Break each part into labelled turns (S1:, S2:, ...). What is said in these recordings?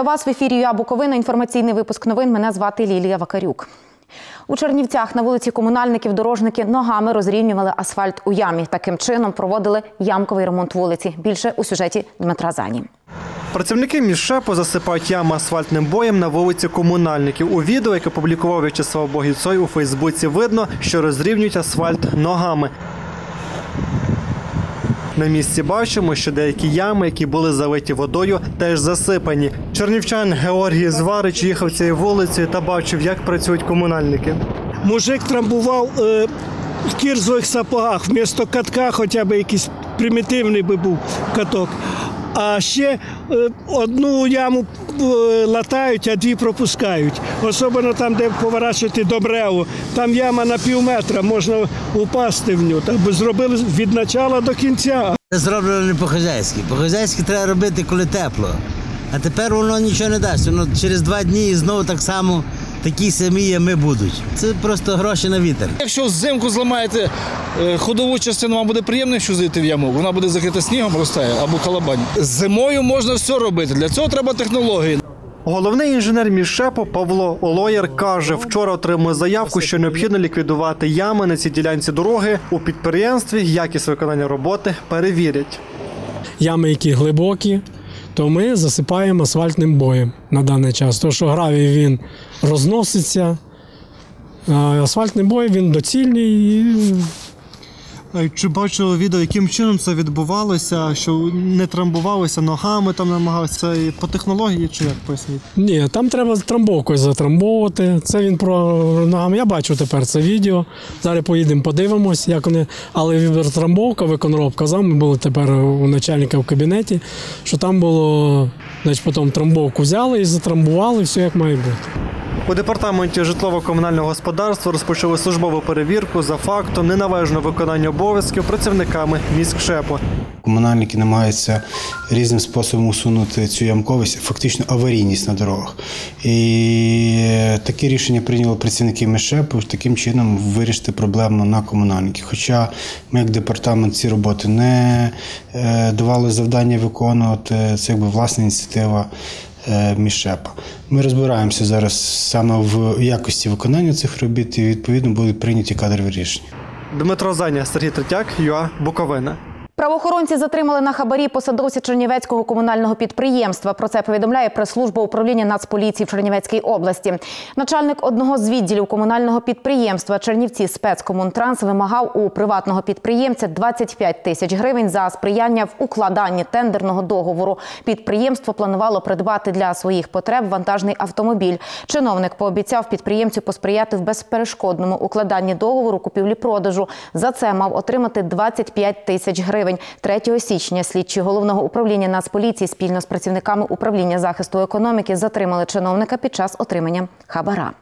S1: Вітаю вас в ефірі «Я Буковина. Інформаційний випуск новин. Мене звати Лілія Вакарюк. У Чернівцях на вулиці комунальників дорожники ногами розрівнювали асфальт у ямі. Таким чином проводили ямковий ремонт вулиці. Більше у сюжеті Дмитра Зані.
S2: Працівники міжшепу засипають ями асфальтним боєм на вулиці комунальників. У відео, яке публікував В'ячеслав Богіцой у Фейсбуці, видно, що розрівнюють асфальт ногами. На місці бачимо, що деякі ями, які були залиті водою, теж засипані. Чернівчан Георгій Зварич їхав цією вулицею та бачив, як працюють комунальники.
S3: Мужик трамбував е, в кірзових сапогах, вмісто катка хоча б якийсь примітивний би був каток. А ще е, одну яму е, латають, а дві пропускають. Особливо там, де поворачувати до бреву. Там яма на пів метра, можна упасти в нього. Так би зробили від початку до кінця.
S4: Це зроблено не по-хазяйськи. По-хазяйськи треба робити, коли тепло. А тепер воно нічого не дасть. Воно через два дні і знову так само такі самі ями будуть. Це просто гроші на вітер.
S5: Якщо взимку зламаєте е, ходову частину, вам буде приємно що зайти в яму. Вона буде закрита снігом, розтає або калабань. Зимою можна все робити. Для цього треба технології.
S2: Головний інженер міжшепу Павло Олоєр каже, вчора отримали заявку, що необхідно ліквідувати ями на цій ділянці дороги. У підприємстві якість виконання роботи перевірять.
S6: ями, які глибокі, то ми засипаємо асфальтним боєм на даний час. Тому що гравій він розноситься, асфальтний бой він доцільний. і
S2: Чи бачили відео, яким чином це відбувалося? Що не трамбувалися ногами, там намагалися і по технології, чи як поясніть?
S6: Ні, там треба трамбовкою затрамбовувати. Це він про ногами. Я бачу тепер це відео. Зараз поїдемо, подивимось, як вони. Але трамбовка, виконроб казав, ми були тепер у начальника в кабінеті, що там було, значить, потім трамбовку взяли і затрамбували, все як має бути.
S2: У департаменті житлово-комунального господарства розпочали службову перевірку за фактом неналежного виконання обов'язків працівниками міськшепу.
S7: Комунальники намагаються різним способом усунути цю ямковість, фактично аварійність на дорогах. І таке рішення прийняли працівники МЕШЕПу таким чином вирішити проблему на комунальників. Хоча ми, як департамент, ці роботи не е, давали завдання виконувати, це якби власна ініціатива. Е, Мішепа. Ми розбираємося зараз саме в якості виконання цих робіт і відповідно будуть прийняті кадрові рішення.
S2: Дмитро Заня, Сергій Третяк, ЮА Буковина.
S1: Правоохоронці затримали на хабарі посадовця Чернівецького комунального підприємства. Про це повідомляє прес-служба управління Нацполіції в Чернівецькій області. Начальник одного з відділів комунального підприємства Чернівці спецкомунтранс вимагав у приватного підприємця 25 тисяч гривень за сприяння в укладанні тендерного договору. Підприємство планувало придбати для своїх потреб вантажний автомобіль. Чиновник пообіцяв підприємцю посприяти в безперешкодному укладанні договору купівлі-продажу. За це мав отримати 25 тисяч гривень. 3 січня слідчі головного управління Нацполіції спільно з працівниками управління захисту економіки затримали чиновника під час отримання хабара.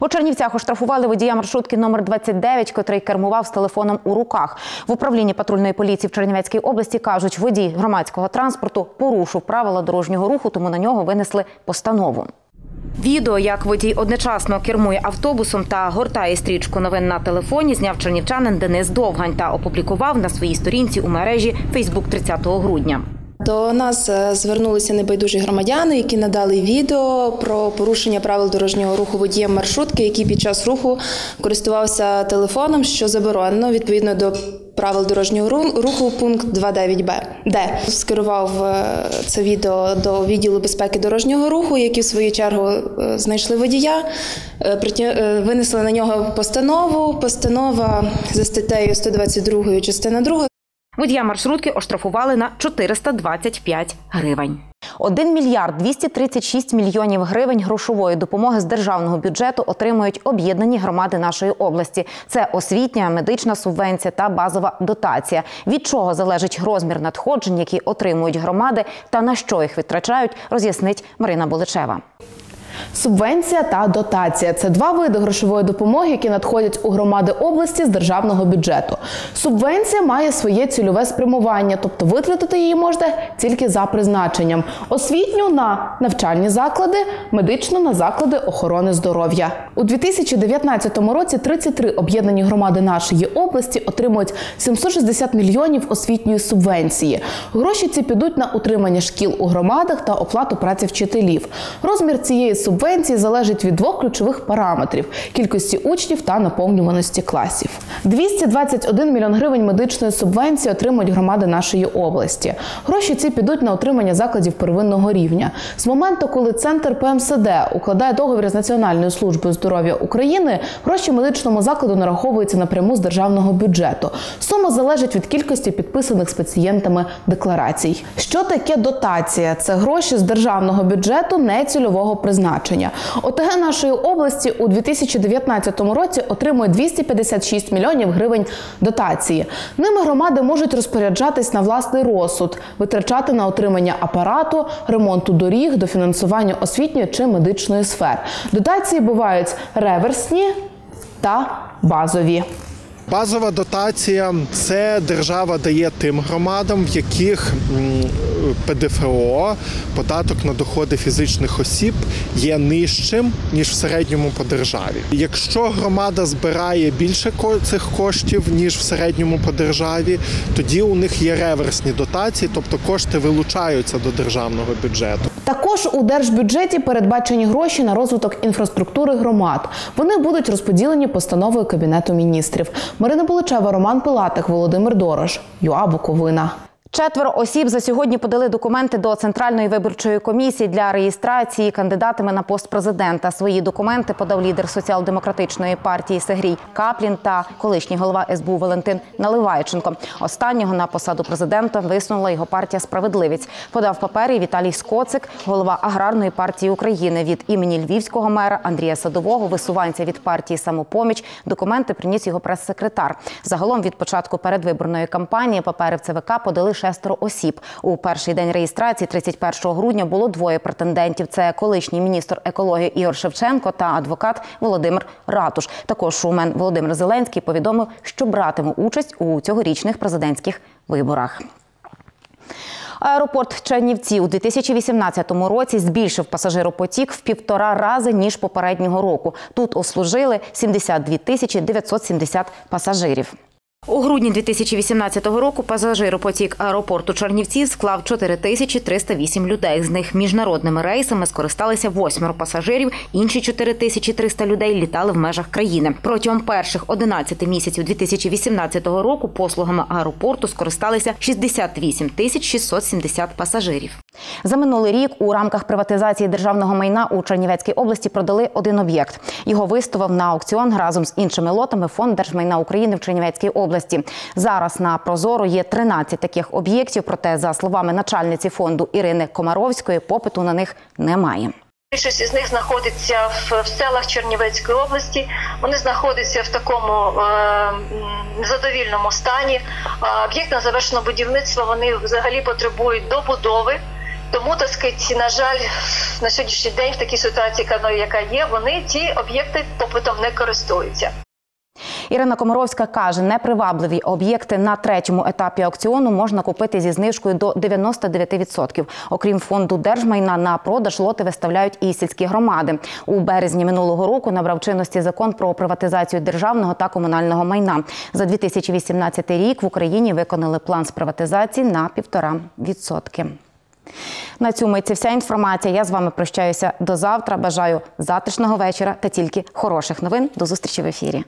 S1: У Чернівцях оштрафували водія маршрутки номер 29, котрий кермував з телефоном у руках. В управлінні патрульної поліції в Чернівецькій області кажуть, водій громадського транспорту порушив правила дорожнього руху, тому на нього винесли постанову. Відео, як водій одночасно кермує автобусом та гортає стрічку новин на телефоні, зняв чернівчанин Денис Довгань та опублікував на своїй сторінці у мережі Фейсбук 30 грудня.
S8: До нас е, звернулися небайдужі громадяни, які надали відео про порушення правил дорожнього руху водієм маршрутки, який під час руху користувався телефоном, що заборонено відповідно до правил дорожнього ру- руху пункт 29б. Де скерував е, це відео до відділу безпеки дорожнього руху, які в свою чергу е, знайшли водія, винесли на нього постанову. Постанова за статтею 122 частина 2
S1: Водія маршрутки оштрафували на 425 гривень. 1 мільярд 236 мільйонів гривень грошової допомоги з державного бюджету отримують об'єднані громади нашої області. Це освітня, медична субвенція та базова дотація. Від чого залежить розмір надходжень, які отримують громади, та на що їх витрачають, роз'яснить Марина Боличева.
S9: Субвенція та дотація це два види грошової допомоги, які надходять у громади області з державного бюджету. Субвенція має своє цільове спрямування, тобто витратити її можна тільки за призначенням: освітню на навчальні заклади, медичну на заклади охорони здоров'я. У 2019 році 33 об'єднані громади нашої області отримують 760 мільйонів освітньої субвенції. Гроші ці підуть на утримання шкіл у громадах та оплату праці вчителів. Розмір цієї субвенції залежить від двох ключових параметрів: кількості учнів та наповнюваності класів. 221 мільйон гривень медичної субвенції отримують громади нашої області. Гроші ці підуть на утримання закладів первинного рівня. З моменту, коли центр ПМСД укладає договір з Національною службою здоров'я України, гроші медичному закладу нараховуються напряму з державного бюджету. Сума залежить від кількості підписаних з пацієнтами декларацій. Що таке дотація? Це гроші з державного бюджету нецільового призначення. ОТГ нашої області у 2019 році отримує 256 мільйонів гривень дотації. Ними громади можуть розпоряджатись на власний розсуд, витрачати на отримання апарату, ремонту доріг, дофінансування освітньої чи медичної сфер. Дотації бувають реверсні та базові.
S10: Базова дотація це держава дає тим громадам, в яких ПДФО, податок на доходи фізичних осіб, є нижчим ніж в середньому по державі. Якщо громада збирає більше цих коштів ніж в середньому по державі, тоді у них є реверсні дотації, тобто кошти вилучаються до державного бюджету.
S9: Також у держбюджеті передбачені гроші на розвиток інфраструктури громад. Вони будуть розподілені постановою Кабінету міністрів. Марина Буличева, Роман Пилатик, Володимир Дорош. ЮА Буковина.
S1: Четверо осіб за сьогодні подали документи до Центральної виборчої комісії для реєстрації кандидатами на пост президента. Свої документи подав лідер соціал-демократичної партії Сегрій Каплін та колишній голова СБУ Валентин Наливайченко. Останнього на посаду президента висунула його партія Справедливість. Подав папери Віталій Скоцик, голова аграрної партії України від імені львівського мера Андрія Садового, висуванця від партії Самопоміч. Документи приніс його прес-секретар. Загалом від початку передвиборної кампанії папери в ЦВК подали шестеро осіб. У перший день реєстрації, 31 грудня, було двоє претендентів. Це колишній міністр екології Ігор Шевченко та адвокат Володимир Ратуш. Також шоумен Володимир Зеленський повідомив, що братиме участь у цьогорічних президентських виборах. Аеропорт Чернівці у 2018 році збільшив пасажиропотік в півтора рази ніж попереднього року. Тут ослужили 72 тисячі 970 пасажирів. У грудні 2018 року пасажиропотік аеропорту Чернівці склав 4308 людей. З них міжнародними рейсами скористалися восьмеро пасажирів. Інші 4300 людей літали в межах країни. Протягом перших 11 місяців 2018 року послугами аеропорту скористалися 68 тисяч 670 пасажирів. За минулий рік у рамках приватизації державного майна у Чернівецькій області продали один об'єкт. Його виставив на аукціон разом з іншими лотами фонд держмайна України в Чернівецькій області. Зараз на Прозоро є 13 таких об'єктів. Проте, за словами начальниці фонду Ірини Комаровської, попиту на них немає.
S11: Більшість із них знаходиться в, в селах Чернівецької області. Вони знаходяться в такому е, м, незадовільному стані. Е, Об'єкт на завершено будівництво вони взагалі потребують добудови. Тому, так сказати, на жаль, на сьогоднішній день в такій ситуації, яка- яка є, вони ці об'єкти попитом не користуються.
S1: Ірина Комаровська каже, непривабливі об'єкти на третьому етапі аукціону можна купити зі знижкою до 99%. Окрім фонду держмайна, на продаж лоти виставляють і сільські громади. У березні минулого року набрав чинності закон про приватизацію державного та комунального майна. За 2018 рік в Україні виконали план з приватизації на 1,5%. На цьому і це вся інформація. Я з вами прощаюся до завтра. Бажаю затишного вечора та тільки хороших новин. До зустрічі в ефірі.